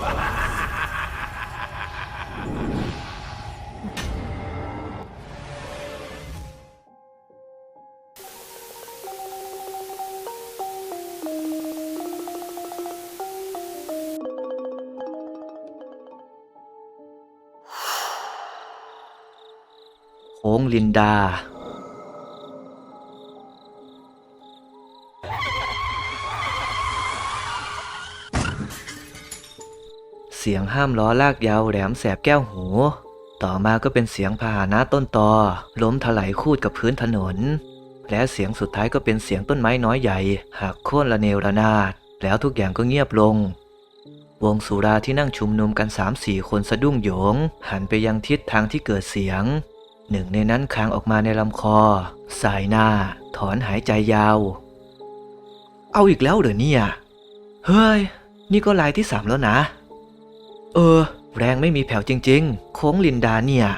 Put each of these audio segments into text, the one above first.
โค้งลินดา สียงห้ามล้อลากยาวแหลมแสบแก้วหู ต่อมาก็เป็นเสียงพาหนะต้นตอ ล้มถลายคูดกับพื้นถนน และเสียงสุดท้ายก็เป็นเสียงต้นไม้น้อยใหญ่หักโค่นระเนระนาด แล้วทุกอย่างก็เงียบลง วงสุราที่นั่งชุมนุมกันสามสี่คนสะดุ้งโยง หันไปยังทิศทางที่เกิดเสียง หนึ่งในนั้นคางออกมาในลำคอ สายหน้า ถอนหายใจยาว เอาอีกแล้วเหรอเนี่ย เฮ้ย นี่ก็ลายที่สามแล้วนะ เออ แรงไม่มีแผ่วจริง ๆ โค้งลินดาเนี่ย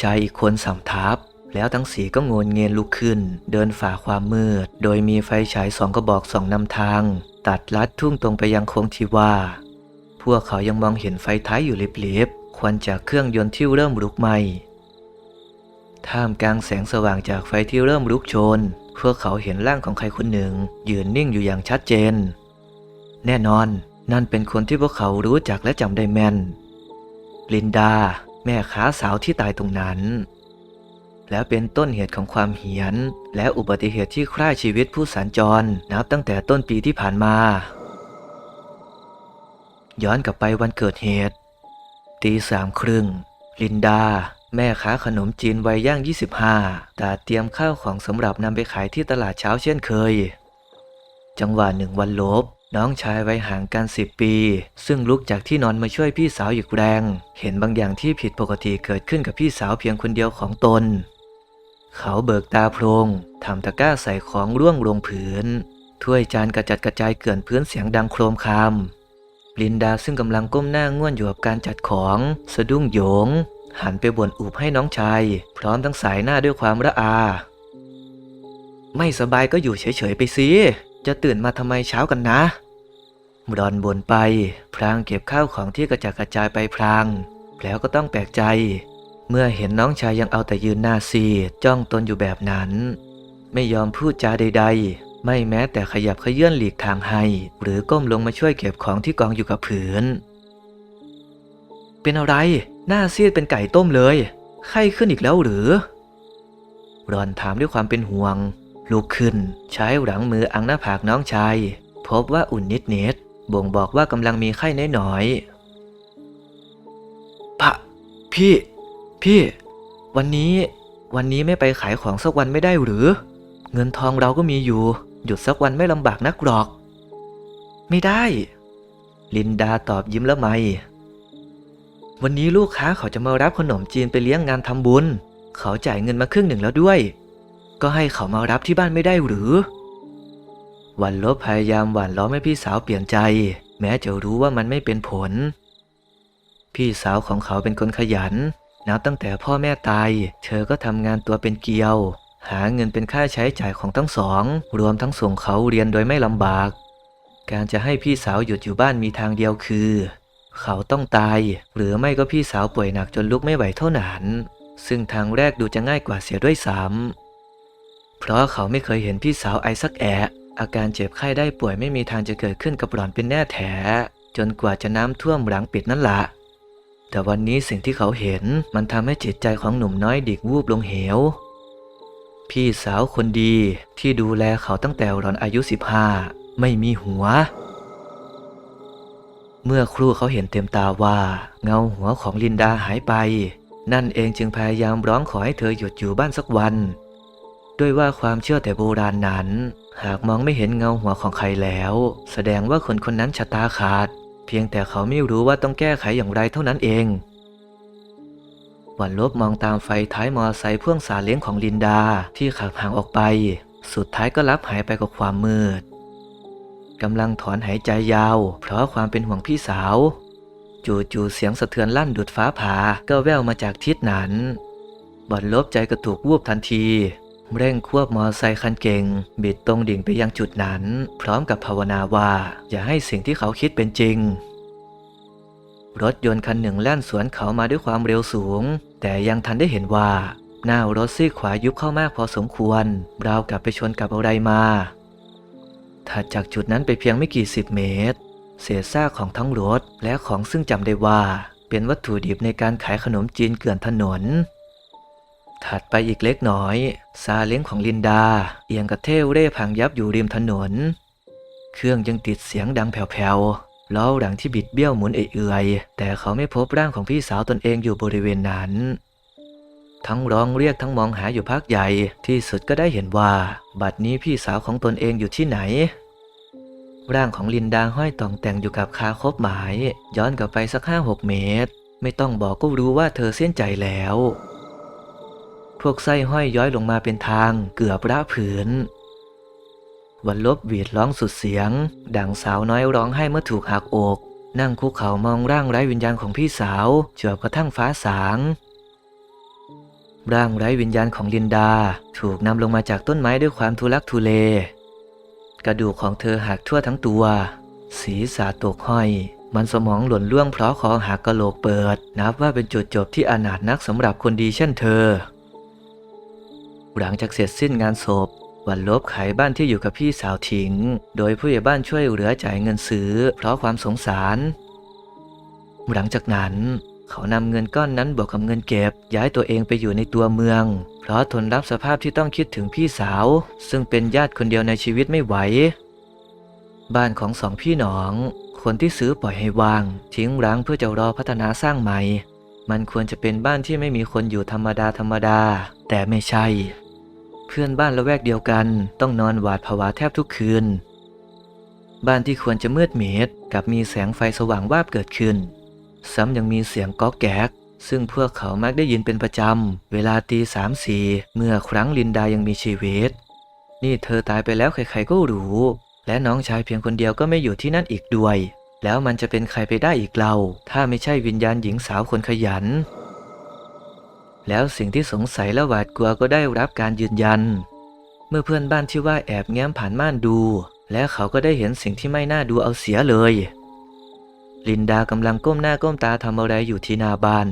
ชายอีกคนสำทับ แล้วทั้งสีก็โงนเงียนลุกขึ้น เดินฝ่าความมืด โดยมีไฟฉายสองกระบอกส่องนำทาง ตัดลัดทุ่งตรงไปยังโค้งที่ว่า พวกเขายังมองเห็นไฟท้ายอยู่ลิบๆ ควันจากเครื่องยนต์ที่เริ่มลุกไหม้ท่ามกลางแสงสว่างจากไฟที่เริ่มลุกโชน พวกเขาเห็นร่างของใครคนหนึ่ง ยืนนิ่งอยู่อย่างชัดเจน แน่นอน นั่นเป็นคนที่พวกเขารู้จักและจำได้แม่น ลินดา แม่ค้าสาวที่ตายตรงนั้น และเป็นต้นเหตุของความเหียน และอุบัติเหตุที่ฆ่าชีวิตผู้สัญจรนับตั้งแต่ต้นปีที่ผ่านมา ย้อนกลับไปวันเกิดเหตุ ตีสามครึ่ง ลินดา แม่ค้าขนมจีนวัยย่าง 25แต่เตรียมข้าวของสำหรับนำไปขายที่ตลาดเช้าเช่นเคย จังหวะหนึ่งวันลบ น้องชายวัยห่างกันสิบปี ซึ่งลุกจากที่นอนมาช่วยพี่สาวอีกแรง เห็นบางอย่างที่ผิดปกติเกิดขึ้นกับพี่สาวเพียงคนเดียวของตน เขาเบิกตาโพลงทำตะกร้าใส่ของร่วงลงผืน ถ้วยจานกระจัดกระจายเกลื่อนพื้นเสียงดังโครมครามลินดาซึ่งกำลังก้มหน้าง่วนอยู่กับการจัดของสะดุ้งโยง หันไปบ่นอุบให้น้องชาย พร้อมทั้งสายหน้าด้วยความระอา ไม่สบายก็อยู่เฉยๆไปสิจะตื่นมาทำไมเช้ากันนะ รอนบ่นไป พลางเก็บข้าวของที่กระจัดกระจายไปพลาง แล้วก็ต้องแปลกใจ เมื่อเห็นน้องชายยังเอาแต่ยืนหน้าซีดจ้องตนอยู่แบบนั้น ไม่ยอมพูดจาใด ๆ ไม่แม้แต่ขยับเขยื่นหลีกทางให้ หรือก้มลงมาช่วยเก็บของที่กองอยู่กับผืน เป็นอะไร หน้าซีดเป็นไก่ต้มเลย ไข้ขึ้นอีกแล้วหรือ รอนถามด้วยความเป็นห่วงลุกขึ้น ใช้หลังมืออังหน้าผากน้องชาย พบว่าอุ่นนิดเนต บ่งบอกว่ากำลังมีไข้น้อยๆพะพี่ พี่ วันนี้ วันนี้ไม่ไปขายของสักวันไม่ได้หรือ เงินทองเราก็มีอยู่ หยุดสักวันไม่ลำบากนักหรอก ไม่ได้ ลินดาตอบยิ้มละไม วันนี้ลูกค้าเขาจะมารับขนมจีนไปเลี้ยงงานทำบุญ เขาจ่ายเงินมาครึ่งหนึ่งแล้วด้วย ก็ให้เขามารับที่บ้านไม่ได้หรือ วันลบพยายามหว่านล้อมให้พี่สาวเปลี่ยนใจ แม้จะรู้ว่ามันไม่เป็นผล พี่สาวของเขาเป็นคนขยัน นับตั้งแต่พ่อแม่ตาย เธอก็ทำงานตัวเป็นเกลียว หาเงินเป็นค่าใช้จ่ายของทั้งสอง รวมทั้งส่งเขาเรียนโดยไม่ลำบาก การจะให้พี่สาวหยุดอยู่บ้านมีทางเดียวคือ เขาต้องตาย หรือไม่ก็พี่สาวป่วยหนักจนลุกไม่ไหวเท่านั้นซึ่งทางแรกดูจะง่ายกว่าเสียด้วยซ้ำเพราะเขาไม่เคยเห็นพี่สาวไอสักแอะ อาการเจ็บไข้ได้ป่วยไม่มีทางจะเกิดขึ้นกับหล่อนเป็นแน่แท้ จนกว่าจะน้ำท่วมหลังปิดนั่นละ แต่วันนี้สิ่งที่เขาเห็นมันทำให้จิตใจของหนุ่มน้อยดิกวูบลงเหว พี่สาวคนดีที่ดูแลเขาตั้งแต่หล่อนอายุ15ไม่มีหัว เมื่อครูเขาเห็นเต็มตาว่า เงาหัวของลินดาหายไป นั่นเองจึงพยายามร้องขอให้เธอหยุดอยู่บ้านสักวัน ด้วยว่าความเชื่อแต่โบราณนั้น หากมองไม่เห็นเงาหัวของใครแล้ว แสดงว่าคนคนนั้นชะตาขาด เพียงแต่เขาไม่รู้ว่าต้องแก้ไขอย่างไรเท่านั้นเองวันลบมองตามไฟท้ายมอไซค์พ่วงสาเลี้ยงของลินดาที่ขับห่างออกไป สุดท้ายก็ลับหายไปกับความมืดกำลังถอนหายใจยาว เพราะความเป็นห่วงพี่สาว จู่ๆเสียงสะเทือนลั่นดุดฟ้าผ่าก็แว่วมาจากทิศนั้นบอลลบใจกระตุกวูบทันที เร่งควบมอไซค์คันเก่ง บิดตรงดิ่งไปยังจุดนั้น พร้อมกับภาวนาว่า อย่าให้สิ่งที่เขาคิดเป็นจริง รถยนต์คันหนึ่งแล่นสวนเขามาด้วยความเร็วสูง แต่ยังทันได้เห็นว่า หน้ารถซีขวายุบเข้ามากพอสมควรราวกับไปชนกับอะไรมาถัดจากจุดนั้นไปเพียงไม่กี่สิบเมตร เศษซากของทั้งรถและของซึ่งจำได้ว่า เป็นวัตถุดิบในการขายขนมจีนเกลื่อนถนน ถัดไปอีกเล็กน้อย ซาเล้งของลินดา เอียงกระเทวเร่พังยับอยู่ริมถนน เครื่องยังติดเสียงดังแผ่วๆล้อหลังที่บิดเบี้ยวหมุนเอื่อยๆแต่เขาไม่พบร่างของพี่สาวตนเองอยู่บริเวณนั้น ทั้งร้องเรียกทั้งมองหาอยู่พักใหญ่ที่สุดก็ได้เห็นว่า บัดนี้พี่สาวของตนเองอยู่ที่ไหน ร่างของลินดาห้อยต่องแต่งอยู่กับคาคบหมาย ย้อนกลับไปสักห้าหกเมตร ไม่ต้องบอกก็รู้ว่าเธอเส้นใจแล้ว พวกไส้ห้อยย้อยลงมาเป็นทางเกือบระผืน วันลบหวีดร้องสุดเสียง ดังสาวน้อยร้องไห้เมื่อถูกหักอก นั่งคุกเข่ามองร่างไร้วิญญาณของพี่สาวจวบกระทั่งฟ้าสาง ร่างไร้วิญญาณของลินดา ถูกนำลงมาจากต้นไม้ด้วยความทุลักทุเล กระดูกของเธอหักทั่วทั้งตัว ศีรษะตกห้อยมันสมองหล่นล่วงเพราะคอหักกะโหลกเปิด นับว่าเป็นจุดจบที่อนาถนักสำหรับคนดีเช่นเธอ หลังจากเสร็จสิ้นงานศพ วันลบขายบ้านที่อยู่กับพี่สาวทิ้ง โดยผู้ใหญ่บ้านช่วยเหลือจ่ายเงินซื้อ เพราะความสงสาร หลังจากนั้น เขานำเงินก้อนนั้นบวกกับเงินเก็บ ย้ายตัวเองไปอยู่ในตัวเมือง เพราะทนรับสภาพที่ต้องคิดถึงพี่สาว ซึ่งเป็นญาติคนเดียวในชีวิตไม่ไหว บ้านของสองพี่น้อง คนที่ซื้อปล่อยให้ว่าง ทิ้งร้างเพื่อจะรอพัฒนาสร้างใหม่ มันควรจะเป็นบ้านที่ไม่มีคนอยู่ธรรมดาธรรมดา แต่ไม่ใช่ เพื่อนบ้านละแวกเดียวกัน ต้องนอนหวาดผวาแทบทุกคืน บ้านที่ควรจะมืดมิดกลับมีแสงไฟสว่างวาบเกิดขึ้น ซ้ำยังมีเสียงก๊อกแก๊ก ซึ่งพวกเขามักได้ยินเป็นประจำ เวลาตีสามสี่เมื่อครั้งลินดายังมีชีวิต นี่เธอตายไปแล้วใครๆก็รู้ และน้องชายเพียงคนเดียวก็ไม่อยู่ที่นั่นอีกด้วย แล้วมันจะเป็นใครไปได้อีกเล่าถ้าไม่ใช่วิญญาณหญิงสาวคนขยัน แล้วสิ่งที่สงสัยและหวาดกลัวก็ได้รับการยืนยัน เมื่อเพื่อนบ้านที่ว่าแอบแง้มผ่านม่านดู และเขาก็ได้เห็นสิ่งที่ไม่น่าดูเอาเสียเลย ลินดากำลังก้มหน้าก้มตาทำอะไรอยู่ที่หน้าบ้าน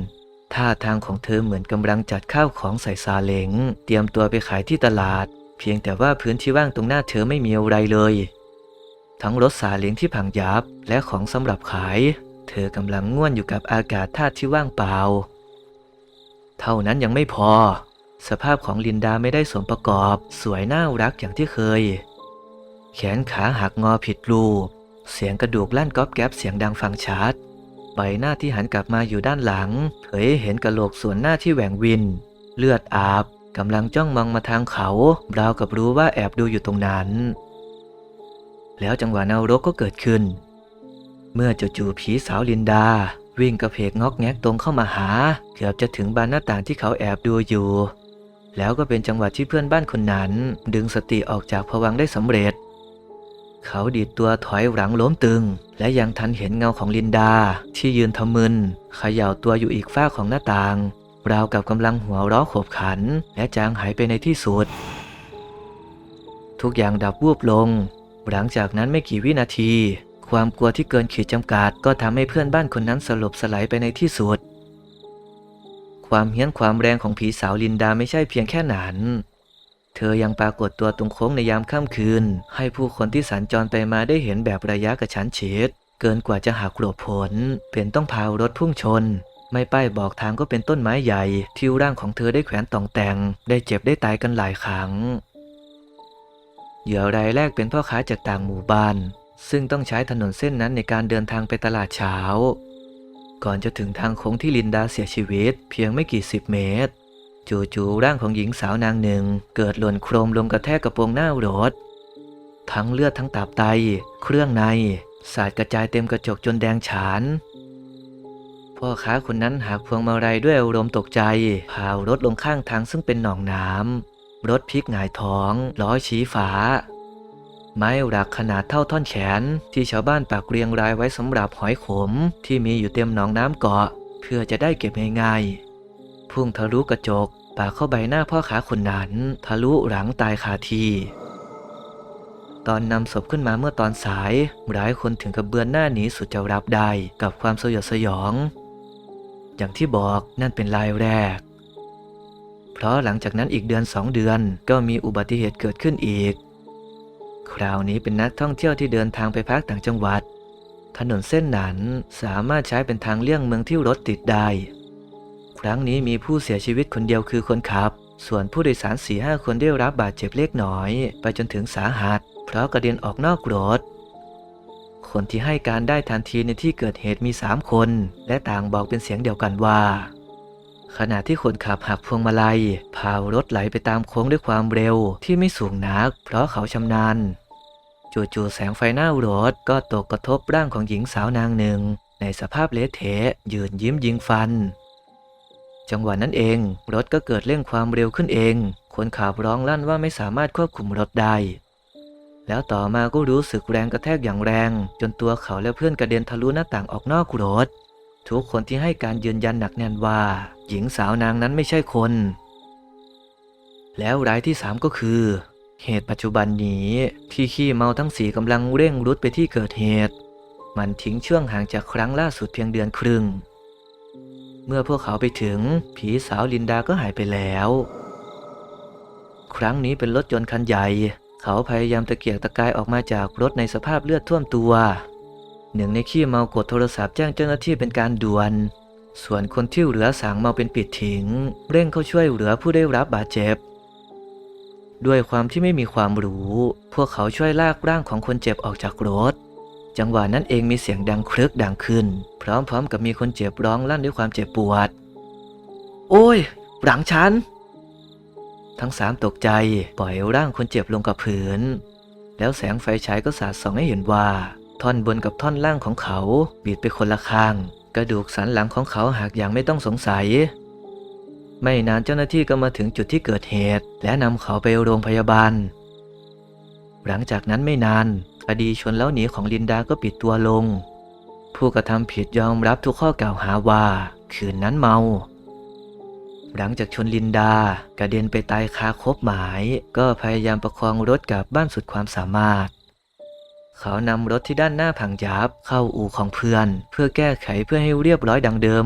ท่าทางของเธอเหมือนกำลังจัดข้าวของใส่ซาเล้งเตรียมตัวไปขายที่ตลาด เพียงแต่ว่าพื้นที่ว่างตรงหน้าเธอไม่มีอะไรเลย ทั้งรถซาเล้งที่พังยับและของสำหรับขาย เธอกำลังง่วนอยู่กับอากาศธาตุที่ว่างเปล่า เท่านั้นยังไม่พอ สภาพของลินดาไม่ได้สมประกอบ สวยน่ารักอย่างที่เคย แขนขาหักงอผิดรูป เสียงกระดูกลั่นก๊อบแก๊บเสียงดังฟังชัดใบหน้าที่หันกลับมาอยู่ด้านหลัง เผยเห็นกระโหลกส่วนหน้าที่แหว่งวิน เลือดอาบกำลังจ้องมองมาทางเขาราวกับรู้ว่าแอบดูอยู่ตรงนั้น แล้วจังหวะนรกก็เกิดขึ้น เมื่อจู่ๆผีสาวลินดา วิ่งกระเพกงอกแงกตรงเข้ามาหา เกือบจะถึงบานหน้าต่างที่เขาแอบดูอยู่ แล้วก็เป็นจังหวะที่เพื่อนบ้านคนนั้น ดึงสติออกจากผวังได้สำเร็จ เขาดีดตัวถอยหลังล้มตึง และยังทันเห็นเงาของลินดา ที่ยืนทะมึนเขย่าตัวอยู่อีกฝ้าของหน้าต่างราวกับกำลังหัวเราะขบขัน และจางหายไปในที่สุด ทุกอย่างดับวูบลง หลังจากนั้นไม่กี่วินาที ความกลัวที่เกินขีดจำกัดก็ทำให้เพื่อนบ้านคนนั้นสลบสลายไปในที่สุด ความเฮี้ยนความแรงของผีสาวลินดาไม่ใช่เพียงแค่นั้น เธอยังปรากฏตัวตรงโค้งในยามค่ำคืน ให้ผู้คนที่สัญจรไปมาได้เห็นแบบระยะกระชั้นชิดเกินกว่าจะหักหลบผล เป็นต้องพารถพุ่งชน ไม่ป้ายบอกทางก็เป็นต้นไม้ใหญ่ ที่ร่างของเธอได้แขวนต่องแต่ง ได้เจ็บได้ตายกันหลายครั้งเหยื่อรายแรกเป็นพ่อค้าจากต่างหมู่บ้าน ซึ่งต้องใช้ถนนเส้นนั้นในการเดินทางไปตลาดเช้า ก่อนจะถึงทางโค้งที่ลินดาเสียชีวิต เพียงไม่กี่สิบเมตร จู่ๆร่างของหญิงสาวนางหนึ่ง เกิดหล่นโครมลงกระแทกกระโปรงหน้ารถ ทั้งเลือดทั้งตับไต เครื่องใน สาดกระจายเต็มกระจกจนแดงฉานพ่อค้าคนนั้นหักพวงมาลัยด้วยอารมณ์ตกใจ พาวรถลงข้างทางซึ่งเป็นหนองน้ำรถพลิกหงายท้อง ล้อชี้ฟ้า ไม้หลักขนาดเท่าท่อนแขน ที่ชาวบ้านปักเรียงรายไว้สำหรับหอยขม ที่มีอยู่เต็มหนองน้ำเกาะ เพื่อจะได้เก็บง่ายๆพุ่งทะลุกระจกปาเข้าใบหน้าพ่อค้าคนนั้น ทะลุหลังตายคาทีตอนนำศพขึ้นมาเมื่อตอนสาย หลายคนถึงกับเบือนหน้าหนีสุดจะรับได้กับความสยดสยอง อย่างที่บอกนั่นเป็นรายแรก เพราะหลังจากนั้นอีกเดือนสองเดือนก็มีอุบัติเหตุเกิดขึ้นอีก คราวนี้เป็นนักท่องเที่ยวที่เดินทางไปพักต่างจังหวัด ถนนเส้นนั้นสามารถใช้เป็นทางเลี่ยงเมืองที่รถติดได้ ครั้งนี้มีผู้เสียชีวิตคนเดียวคือคนขับ ส่วนผู้โดยสารสี่ห้าคนได้รับบาดเจ็บเล็กน้อย ไปจนถึงสาหัส เพราะกระเด็นออกนอกรถ คนที่ให้การได้ทันทีในที่เกิดเหตุมีสามคน และต่างบอกเป็นเสียงเดียวกันว่า ขณะที่คนขับหักพวงมาลัย พารถไหลไปตามโค้งด้วยความเร็วที่ไม่สูงนัก เพราะเขาชำนาญ จู่ๆแสงไฟหน้ารถก็ตกกระทบร่างของหญิงสาวนางหนึ่ง ในสภาพเละเทะยืนยิ้มยิงฟัน จังหวะนั้นเอง รถก็เกิดเร่งความเร็วขึ้นเอง คนขับร้องลั่นว่าไม่สามารถควบคุมรถได้แล้วต่อมาก็รู้สึกแรงกระแทกอย่างแรง จนตัวเขาและเพื่อนกระเด็นทะลุหน้าต่างออกนอกรถ ทุกคนที่ให้การยืนยันหนักแน่นว่า หญิงสาวนางนั้นไม่ใช่คน แล้วรายที่สามก็คือ เหตุปัจจุบันนี้ที่ขี้เมาทั้งสี่กำลังเร่งรุดไปที่เกิดเหตุ มันทิ้งช่วงห่างจากครั้งล่าสุดเพียงเดือนครึ่ง เมื่อพวกเขาไปถึง ผีสาวลินดาก็หายไปแล้ว ครั้งนี้เป็นรถยนต์คันใหญ่ เขาพยายามตะเกียกตะกายออกมาจากรถในสภาพเลือดท่วมตัวหนึ่งในขี้เมากดโทรศัพท์แจ้งเจ้าหน้าที่เป็นการด่วน ส่วนคนที่เหลือสางเมาเป็นปิดถิงเร่งเข้าช่วยเหลือผู้ได้รับบาดเจ็บ ด้วยความที่ไม่มีความรู้ พวกเขาช่วยลากร่างของคนเจ็บออกจากรถ จังหวะนั้นเองมีเสียงดังครึกดังขึ้น พร้อมๆ กับมีคนเจ็บร้องลั่นด้วยความเจ็บปวด โอ้ย หลังฉัน ทั้งสามตกใจปล่อยร่างคนเจ็บลงกับพื้น แล้วแสงไฟฉายก็สาดส่องให้เห็นว่า ท่อนบนกับท่อนล่างของเขาบีดไปคนละข้าง ระดูกสันหลังของเขาหักอย่างไม่ต้องสงสัย ไม่นานเจ้าหน้าที่ก็มาถึงจุดที่เกิดเหตุ และนำเขาไปโรงพยาบาล หลังจากนั้นไม่นานคดีชนแล้วหนีของลินดาก็ปิดตัวลง ผู้กระทำผิดยอมรับทุกข้อกล่าวหาว่า คืนนั้นเมา หลังจากชนลินดากระเด็นไปตายคาคบหมาย ก็พยายามประคองรถกลับบ้านสุดความสามารถ เขานำรถที่ด้านหน้าพังยับเข้าอู่ของเพื่อน เพื่อแก้ไขเพื่อให้เรียบร้อยดังเดิม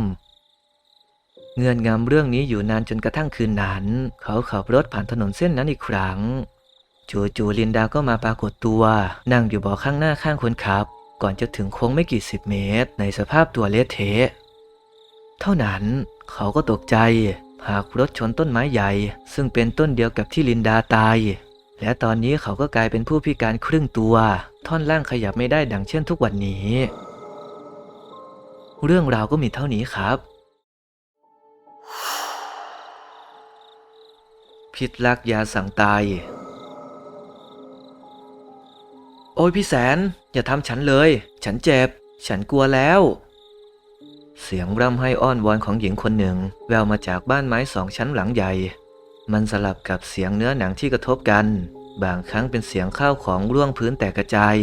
เงื่อนงำเรื่องนี้อยู่นานจนกระทั่งคืนนั้น เขาขับรถผ่านถนนเส้นนั้นอีกครั้ง จู่ๆลินดาก็มาปรากฏตัว นั่งอยู่เบาะข้างหน้าข้างคนขับ ก่อนจะถึงโค้งไม่กี่สิบเมตร ในสภาพตัวเละเทะเท่านั้นเขาก็ตกใจ หากรถชนต้นไม้ใหญ่ ซึ่งเป็นต้นเดียวกับที่ลินดาตาย และตอนนี้เขาก็กลายเป็นผู้พิการครึ่งตัว ท่อนล่างขยับไม่ได้ดังเช่นทุกวันนี้ เรื่องราวก็มีเท่านี้ครับ พิษลักยาสั่งตาย โอ้ยพี่แสน อย่าทำฉันเลย ฉันเจ็บ ฉันกลัวแล้ว เสียงร่ำไห้อ้อนวอนของหญิงคนหนึ่ง แววมาจากบ้านไม้สองชั้นหลังใหญ่ มันสลับกับเสียงเนื้อหนังที่กระทบกัน บางครั้งเป็นเสียงข้าวของร่วงพื้นแตกกระจาย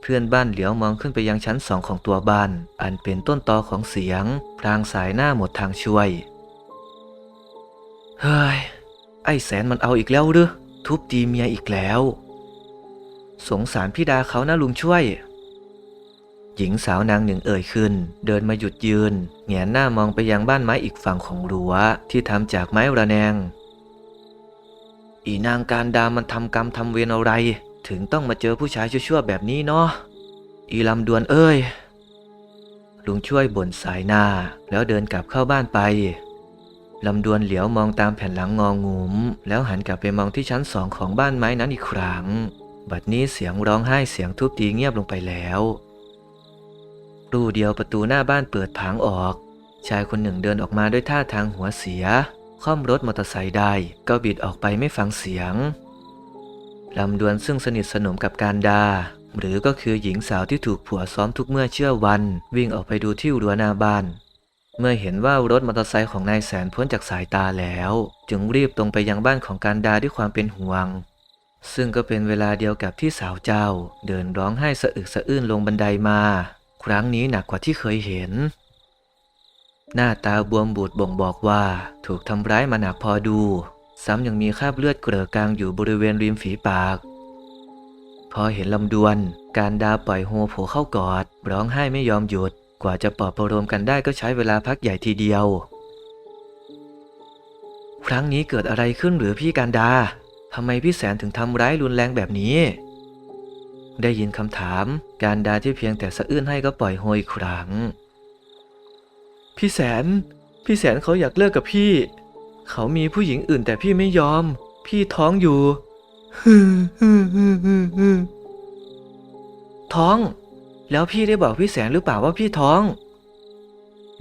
เพื่อนบ้านเหลียวมองขึ้นไปยังชั้นสองของตัวบ้าน อันเป็นต้นตอของเสียง พลางสายหน้าหมดทางช่วย เฮ้ย ไอ้แสนมันเอาอีกแล้วหรือ ทุบตีเมียอีกแล้ว สงสารพี่ดาเขานะลุงช่วย หญิงสาวนางหนึ่งเอ่ยขึ้น เดินมาหยุดยืนแงนหน้ามองไปยังบ้านไม้อีกฝั่งของรั้วที่ทำจากไม้ระแนง อีนางการดามันทำกรรมทำเวรอะไร ถึงต้องมาเจอผู้ชายชั่วๆแบบนี้เนาะอีลำดวนเอ้ย ลุงช่วยบ่นสายหน้า แล้วเดินกลับเข้าบ้านไปลำดวนเหลียวมองตามแผ่นหลังงองุม แล้วหันกลับไปมองที่ชั้นสองของบ้านไม้นั้นอีกครั้ง บัดนี้เสียงร้องไห้เสียงทุบตีเงียบลงไปแล้วรูเดียวประตูหน้าบ้านเปิดผางออก ชายคนหนึ่งเดินออกมาด้วยท่าทางหัวเสีย ค่อมรถมอเตอร์ไซค์ได้ก็บิดออกไปไม่ฟังเสียงลำดวนซึ่งสนิทสนมกับการดา หรือก็คือหญิงสาวที่ถูกผัวซ้อมทุกเมื่อเชื่อวัน วิ่งออกไปดูที่รั้วหน้าบ้าน เมื่อเห็นว่ารถมอเตอร์ไซค์ของนายแสนพ้นจากสายตาแล้ว จึงรีบตรงไปยังบ้านของการดาด้วยความเป็นห่วง ซึ่งก็เป็นเวลาเดียวกับที่สาวเจ้า เดินร้องไห้สะอึกสะอื้นลงบันไดมา ครั้งนี้หนักกว่าที่เคยเห็น หน้าตาบวมบูดบ่งบอกว่า ถูกทำร้ายมาหนักพอดู ซ้ำยังมีคราบเลือดเกลือกลางอยู่บริเวณริมฝีปาก พอเห็นลำดวน การดาปล่อยโฮโผเข้ากอด ร้องไห้ไม่ยอมหยุด กว่าจะปลอบประโลมกันได้ก็ใช้เวลาพักใหญ่ทีเดียว ครั้งนี้เกิดอะไรขึ้นหรือพี่การดาทำไมพี่แสนถึงทำร้ายรุนแรงแบบนี้ ได้ยินคำถาม การดาที่เพียงแต่สะอื้นให้ก็ปล่อยโฮอีกครั้ง พี่แสน พี่แสนเขาอยากเลิกกับพี่ เขามีผู้หญิงอื่นแต่พี่ไม่ยอม พี่ท้องอยู่ท้อง แล้วพี่ได้บอกพี่แสนหรือเปล่าว่าพี่ท้อง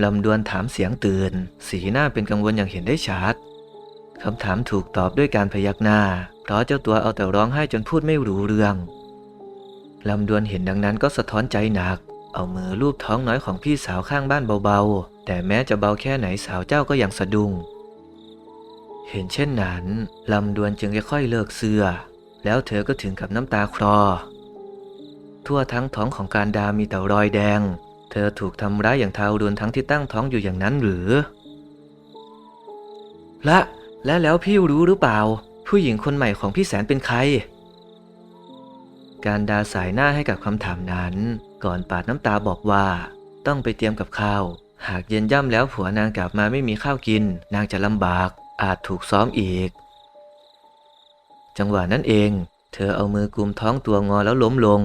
ลำดวนถามเสียงตื่น สีหน้าเป็นกังวลอย่างเห็นได้ชัดคำถามถูกตอบด้วยการพยักหน้า เพราะเจ้าตัวเอาแต่ร้องไห้จนพูดไม่รู้เรื่องลำดวนเห็นดังนั้นก็สะท้อนใจหนัก เอามือลูบท้องน้อยของพี่สาวข้างบ้านเบาๆ แต่แม้จะเบาแค่ไหนสาวเจ้าก็ยังสะดุ้ง เห็นเช่นนั้นลำดวนจึงค่อยๆเลิกเสื้อ แล้วเธอก็ถึงกับน้ำตาคลอ ทั่วทั้งท้องของการดามีแต่รอยแดง เธอถูกทำร้ายอย่างทารุณทั้งที่ตั้งท้องอยู่อย่างนั้นหรือและและแล้วพี่รู้หรือเปล่า ผู้หญิงคนใหม่ของพี่แสนเป็นใคร การดาสายหน้าให้กับคำถามนั้น ก่อนปาดน้ำตาบอกว่า ต้องไปเตรียมกับข้าว หากเย็นย่ำแล้วผัวนางกลับมาไม่มีข้าวกิน นางจะลำบาก อาจถูกซ้อมอีก จังหวะนั้นเอง เธอเอามือกุมท้องตัวงอแล้วล้มลง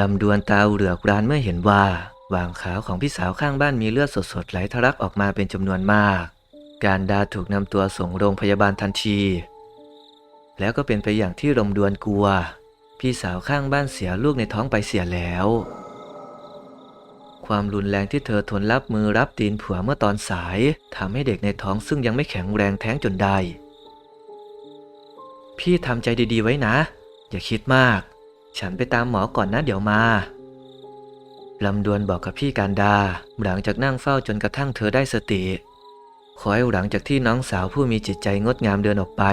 ลำดวนตาเหลือกรานเมื่อเห็นว่าวางขาของพี่สาวข้างบ้านมีเลือดสดๆไหลทะลักออกมาเป็นจำนวนมาก การดาถูกนำตัวส่งโรงพยาบาลทันที แล้วก็เป็นไปอย่างที่ลมดวนกลัว พี่สาวข้างบ้านเสียลูกในท้องไปเสียแล้ว ความรุนแรงที่เธอทนรับมือรับตีนผัวเมื่อตอนสายทำให้เด็กในท้องซึ่งยังไม่แข็งแรงแท้งจนได้ พี่ทำใจดีๆไว้นะ อย่าคิดมาก ฉันไปตามหมอก่อนนะเดี๋ยวมาลำดวนบอกกับพี่การดา หลังจากนั่งเฝ้าจนกระทั่งเธอได้สติคอยหลังจากที่น้องสาวผู้มีจิตใจงดงามเดินออกไป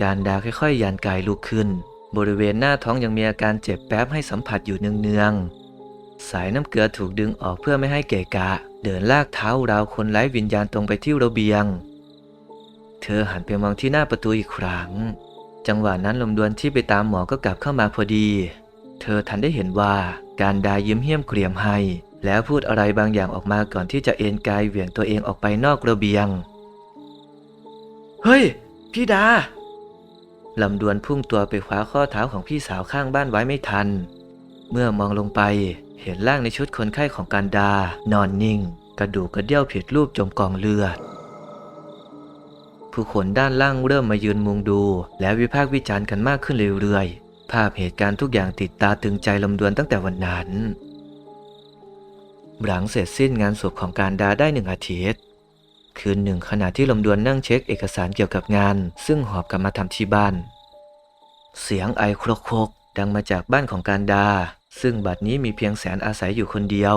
การดาค่อยๆยันกายลุกขึ้น บริเวณหน้าท้องยังมีอาการเจ็บแป๊บให้สัมผัสอยู่เนืองๆ สายน้ำเกลือถูกดึงออกเพื่อไม่ให้เกะกะ เดินลากเท้าราวคนไร้วิญญาณตรงไปที่ระเบียง เธอหันไปมองที่หน้าประตูอีกครั้ง จังหวะนั้นลมดวนที่ไปตามหมอก็กลับเข้ามาพอดี เธอทันได้เห็นว่าการดายิ้มเหี้ยมเกรียมให้ แล้วพูดอะไรบางอย่างออกมาก่อนที่จะเอ็นกายเหวี่ยงตัวเองออกไปนอกระเบียง เฮ้ย พี่ดา ลำดวนพุ่งตัวไปคว้าข้อเท้าของพี่สาวข้างบ้านไว้ไม่ทัน เมื่อมองลงไปเห็นร่างในชุดคนไข้ของการดา นอนนิ่ง กระดูกกระเดี่ยวผิดรูปจมกองเลือด ผู้คนด้านล่างเริ่มมายืนมุงดู และวิพากษ์วิจารณ์กันมากขึ้นเรื่อยๆ ภาพเหตุการณ์ทุกอย่างติดตาตึงใจลำดวนตั้งแต่วันนั้น หลังเสร็จสิ้นงานศพของการดาได้หนึ่งอาทิตย์ คืนหนึ่งขณะที่ลำดวนนั่งเช็คเอกสารเกี่ยวกับงาน ซึ่งหอบกลับมาทำที่บ้าน เสียงไอโครกโครกดังมาจากบ้านของการดา ซึ่งบัดนี้มีเพียงแสนอาศัยอยู่คนเดียว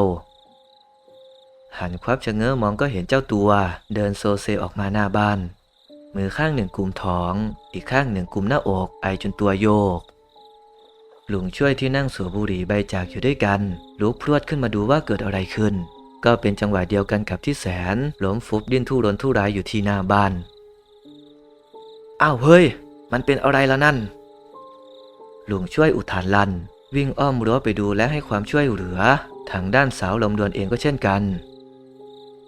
หันควับชะเง้อมองก็เห็นเจ้าตัว เดินโซเซออกมาหน้าบ้าน มือข้างหนึ่งกุมท้อง อีกข้างหนึ่งกุมหน้าอก ไอจนตัวโยกลุงช่วยที่นั่งสูบบุหรี่ใบจากอยู่ด้วยกันลุกพรวดขึ้นมาดูว่าเกิดอะไรขึ้น ก็เป็นจังหวะเดียวกันกับที่แสนหล้มฟุบดิ้นทุรนทุรายอยู่ที่หน้าบ้าน อ้าวเฮ้ย มันเป็นอะไรละนั่น ลุงช่วยอุทานลัน วิ่งอ้อมรั้วไปดูและให้ความช่วยเหลือ ทางด้านสาวลมดวนเองก็เช่นกัน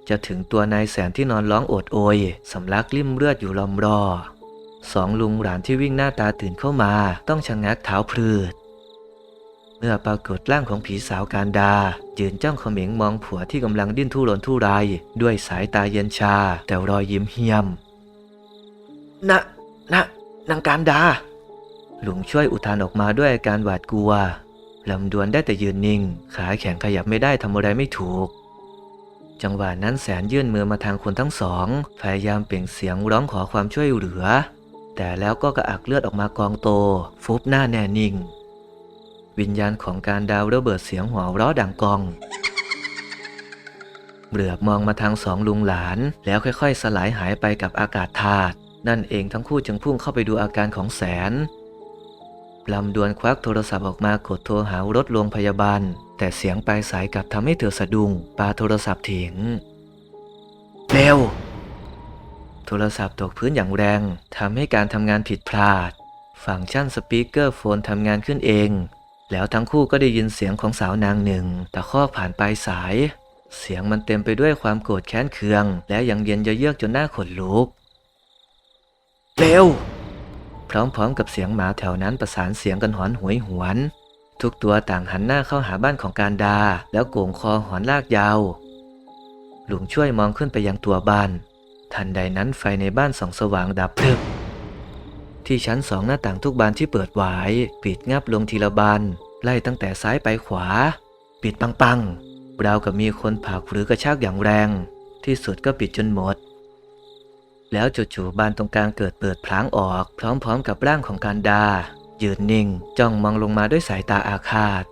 จะถึงตัวนายแสนที่นอนร้องโอดโอยสำลักลิ่มเลือดอยู่ลอมรอสองลุงหลานที่วิ่งหน้าตาตื่นเข้ามา ต้องชะงักเท้าพลืด เมื่อปรากฏร่างของผีสาวการดายืนจ้องเขม็งมองผัวที่กำลังดิ้นทุรนทุราย ด้วยสายตาเย็นชา แต่รอยยิ้มเฮียมนะนะนางการดา หลุงช่วยอุทานออกมาด้วยอาการหวาดกลัวลำดวนได้แต่ยืนนิ่ง ขาแข็งขยับไม่ได้ทำอะไรไม่ถูก จังหวะนั้นแสนยื่นมือมาทางคนทั้งสอง พยายามเปล่งเสียงร้องขอความช่วยเหลือ แต่แล้วก็กระอักเลือดออกมากองโต ฟุบหน้าแน่นิ่ง วิญญาณของการดาวระเบิดเสียงหัวเราะดังกองเหลือบมองมาทางสองลุงหลาน แล้วค่อยๆ สลายหายไปกับอากาศธาตุนั่นเองทั้งคู่จึงพุ่งเข้าไปดูอาการของแสนลำดวนควักโทรศัพท์ออกมากดโทรหารถโรงพยาบาล แต่เสียงปลายสายกลับทำให้เธอสะดุ้งปาโทรศัพท์ทิ้งเร็ว โทรศัพท์ตกพื้นอย่างแรงทำให้การทำงานผิดพลาด ฟังก์ชันสปีกเกอร์โฟนทำงานขึ้นเอง แล้วทั้งคู่ก็ได้ยินเสียงของสาวนางหนึ่งตะคอกผ่านปลายสาย เสียงมันเต็มไปด้วยความโกรธแค้นเคือง และยังเย็นเยือกจนหน้าขนลุกเร็วพร้อมๆกับเสียงหมาแถวนั้นประสานเสียงกันหอนหวยหวน ทุกตัวต่างหันหน้าเข้าหาบ้านของการดา แล้วโก่งคอหอนลากยาวลุงช่วยมองขึ้นไปยังตัวบ้าน ทันใดนั้นไฟในบ้านส่องสว่างดับพลึบ ที่ชั้นสองหน้าต่างทุกบานที่เปิดไว้ปิดงับลงทีละบานไล่ตั้งแต่ซ้ายไปขวา ปิดปังๆราวกับมีคนผลักหรือกระชากอย่างแรง ที่สุดก็ปิดจนหมด แล้วจู่ๆบานตรงกลางเกิดเปิดพลางออก พร้อมๆกับร่างของการดา ยืนนิ่ง จ้องมองลงมาด้วยสายตาอาฆาต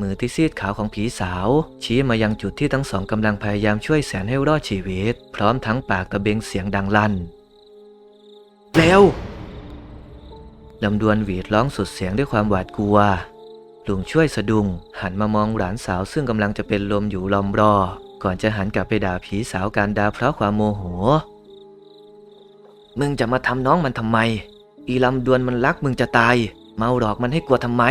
มือที่ซีดขาวของผีสาว ชี้มายังจุดที่ทั้งสองกำลังพยายามช่วยแสนให้รอดชีวิต พร้อมทั้งปากตะเบงเสียงดังลั่นเร็ว ลำดวนหวีดร้องสุดเสียงด้วยความหวาดกลัว ลุงช่วยสะดุ้งหันมามองหลานสาวซึ่งกำลังจะเป็นลมอยู่ลอมรอ ก่อนจะหันกลับไปด่าผีสาวการดาเพราะความโมโห มึงจะมาทำน้องมันทำไม อีลำดวนมันรักมึงจะตาย เมาหลอกมันให้กลัวทำไม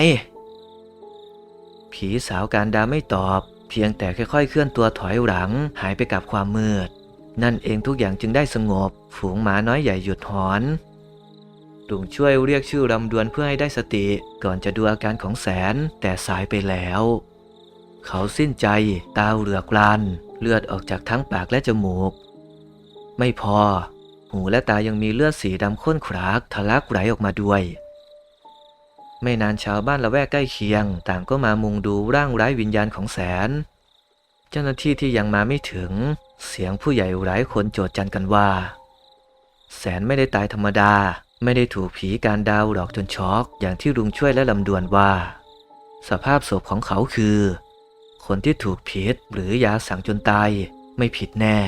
ผีสาวการดาไม่ตอบ เพียงแต่ค่อยๆ เคลื่อนตัวถอยหลัง หายไปกับความมืด นั่นเองทุกอย่างจึงได้สงบ ฝูงหมาน้อยใหญ่หยุดหอน ลุงช่วยเรียกชื่อลำดวนเพื่อให้ได้สติ ก่อนจะดูอาการของแสนแต่สายไปแล้ว เขาสิ้นใจ ตาเหลือกลาน เลือดออกจากทั้งปากและจมูก ไม่พอ หูและตายังมีเลือดสีดำข้นขรากทะลักไหลออกมาด้วย ไม่นานชาวบ้านละแวกใกล้เคียง ต่างก็มามุงดูร่างไร้วิญญาณของแสน เจ้าหน้าที่ที่ยังมาไม่ถึง เสียงผู้ใหญ่หลายคนโจดจันกันว่า แสนไม่ได้ตายธรรมดา ไม่ได้ถูกผีการดาวหลอกจนช็อกอย่างที่ลุงช่วยและลำดวนว่า สภาพศพของเขาคือ คนที่ถูกพิษหรือยาสั่งจนตายไม่ผิดแน่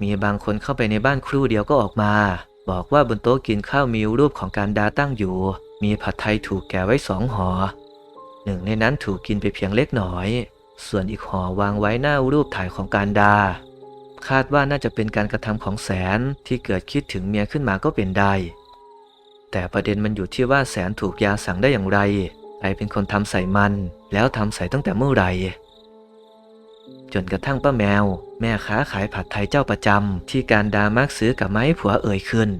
มีบางคนเข้าไปในบ้านครู่เดียวก็ออกมา บอกว่าบนโต๊ะกินข้าวมีรูปของการดาตั้งอยู่ มีผัดไทยถูกแกะไว้สองห่อหนึ่งในนั้นถูกกินไปเพียงเล็กน้อย ส่วนอีกห่อวางไว้หน้ารูปถ่ายของการดา คาดว่าน่าจะเป็นการกระทำของแสนที่เกิดคิดถึงเมียขึ้นมาก็เป็นได้ แต่ประเด็นมันอยู่ที่ว่าแสนถูกยาสั่งได้อย่างไรใครเป็นคนทำใส่มัน แล้วทำใส่ตั้งแต่เมื่อไหร่จนกระทั่งป้าแมว แม่ค้าขายผัดไทยเจ้าประจำที่การดามักซื้อกับไม้ผัวเอ่ยขึ้น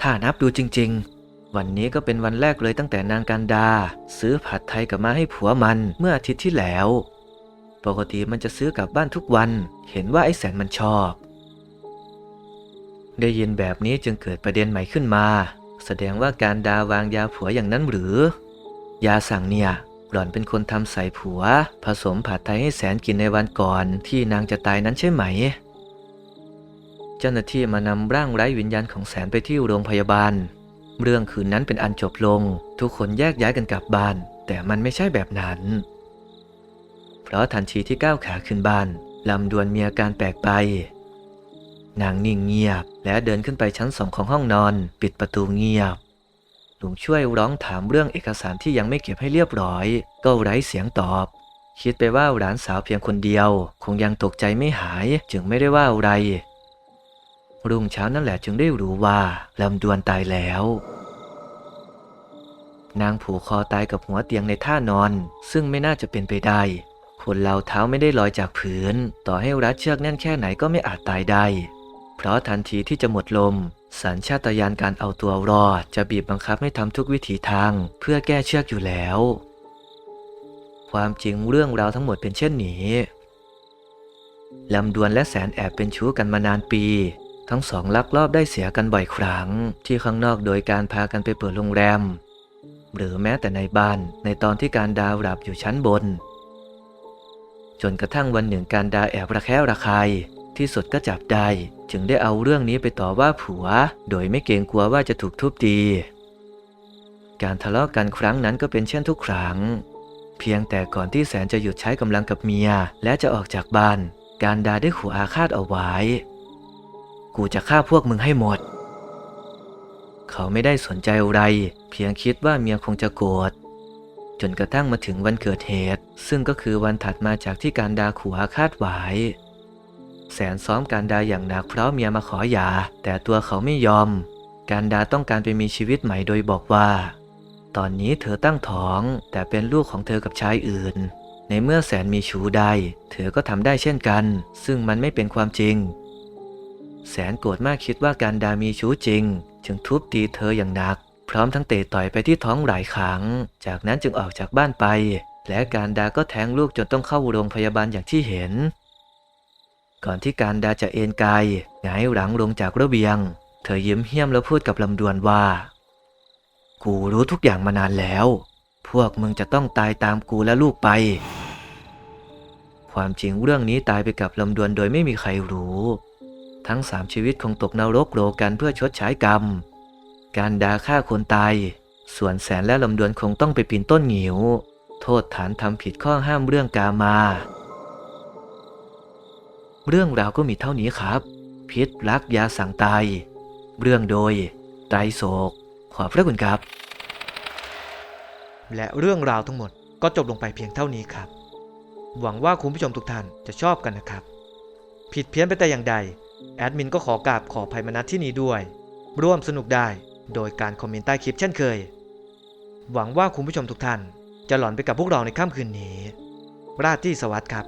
ถ้านับดูจริง ๆ วันนี้ก็เป็นวันแรกเลยตั้งแต่นางการดา ซื้อผัดไทยกับมาให้ผัวมันเมื่ออาทิตย์ที่แล้ว ปกติมันจะซื้อกลับบ้านทุกวัน เห็นว่าไอ้แสนมันชอบ ได้ยินแบบนี้จึงเกิดประเด็นใหม่ขึ้นมา แสดงว่าการดาวางยาผัวอย่างนั้นหรือ ยาสั่งเนี่ยหล่อนเป็นคนทำใส่ผัว ผสมผัดไทยให้แสนกินในวันก่อนที่นางจะตายนั้นใช่ไหม เจ้าหน้าที่มานำร่างไร้วิญญาณของแสนไปที่โรงพยาบาล เรื่องคืนนั้นเป็นอันจบลง ทุกคนแยกย้ายกันกลับบ้าน แต่มันไม่ใช่แบบนั้น เพราะทันทีที่ก้าวขาขึ้นบ้านลำดวนมีอาการแปลกไป นางนิ่งเงียบ และเดินขึ้นไปชั้นสองของห้องนอน ปิดประตูเงียบลุงช่วยร้องถามเรื่องเอกสารที่ยังไม่เก็บให้เรียบร้อย ก็ไร้เสียงตอบ คิดไปว่าหลานสาวเพียงคนเดียว คงยังตกใจไม่หายจึงไม่ได้ว่าอะไร รุ่งเช้านั่นแหละจึงได้รู้ว่าลำดวนตายแล้ว นางผูกคอตายกับหัวเตียงในท่านอน ซึ่งไม่น่าจะเป็นไปได้ คนเราเท้าไม่ได้ลอยจากผืน ต่อให้รัดเชือกแน่นแค่ไหนก็ไม่อาจตายได้ เพราะทันทีที่จะหมดลม สัญชาตญาณการเอาตัวรอด จะบีบบังคับให้ทำทุกวิถีทาง เพื่อแก้เชือกอยู่แล้ว ความจริงเรื่องราวทั้งหมดเป็นเช่นนี้ลำดวนและแสนแอบเป็นชู้กันมานานปี ทั้งสองลักลอบได้เสียกันบ่อยครั้ง ที่ข้างนอกโดยการพากันไปเปิดโรงแรม หรือแม้แต่ในบ้านในตอนที่การดาวหลับอยู่ชั้นบน จนกระทั่งวันหนึ่งการดาแอบระแคะระคาย ที่สุดก็จับได้ จึงได้เอาเรื่องนี้ไปต่อว่าผัว โดยไม่เกรงกลัวว่าจะถูกทุบตี การทะเลาะกันครั้งนั้นก็เป็นเช่นทุกครั้ง เพียงแต่ก่อนที่แสนจะหยุดใช้กำลังกับเมีย และจะออกจากบ้าน การดาได้ขู่อาฆาตเอาไว้ กูจะฆ่าพวกมึงให้หมด เขาไม่ได้สนใจอะไร เพียงคิดว่าเมียคงจะโกรธ จนกระทั่งมาถึงวันเกิดเหตุ ซึ่งก็คือวันถัดมาจากที่การดาขู่อาฆาตไว้แสนซ้อมการดาอย่างหนักเพราะเมียมาขอหย่าแต่ตัวเขาไม่ยอม การดาต้องการไปมีชีวิตใหม่โดยบอกว่า ตอนนี้เธอตั้งท้อง แต่เป็นลูกของเธอกับชายอื่น ในเมื่อแสนมีชูได้ เธอก็ทำได้เช่นกัน ซึ่งมันไม่เป็นความจริง แสนโกรธมากคิดว่าการดามีชู้จริง จึงทุบตีเธออย่างหนัก พร้อมทั้งเตะต่อยไปที่ท้องหลายครั้ง จากนั้นจึงออกจากบ้านไป และการดาก็แทงลูกจนต้องเข้าโรงพยาบาลอย่างที่เห็น ก่อนที่การดาจะเอนกายหงายหลังลงจากระเบียง เธอยิ้มเหี้ยมแล้วพูดกับลำดวนว่า กูรู้ทุกอย่างมานานแล้ว พวกมึงจะต้องตายตามกูและลูกไป ความจริงเรื่องนี้ตายไปกับลำดวนโดยไม่มีใครรู้ ทั้งสามชีวิตคงตกนรกโลกันเพื่อชดใช้กรรม การด่าฆ่าคนตาย ส่วนแสนและลำดวนคงต้องไปปีนต้นหงิว โทษฐานทำผิดข้อห้ามเรื่องกามา เรื่องราวก็มีเท่านี้ครับ พิษรักยาสั่งตาย เรื่องโดยไตรโศก ขอบพระคุณครับ และเรื่องราวทั้งหมดก็จบลงไปเพียงเท่านี้ครับ หวังว่าคุณผู้ชมทุกท่านจะชอบกันนะครับ ผิดเพี้ยนไปแต่อย่างใด แอดมินก็ขอกราบขออภัยมาณที่นี้ด้วย ร่วมสนุกได้ โดยการคอมเมนต์ใต้คลิปเช่นเคย หวังว่าคุณผู้ชมทุกท่าน จะหลอนไปกับพวกเราในค่ำคืนนี้ ราตรีสวัสดิ์ครับ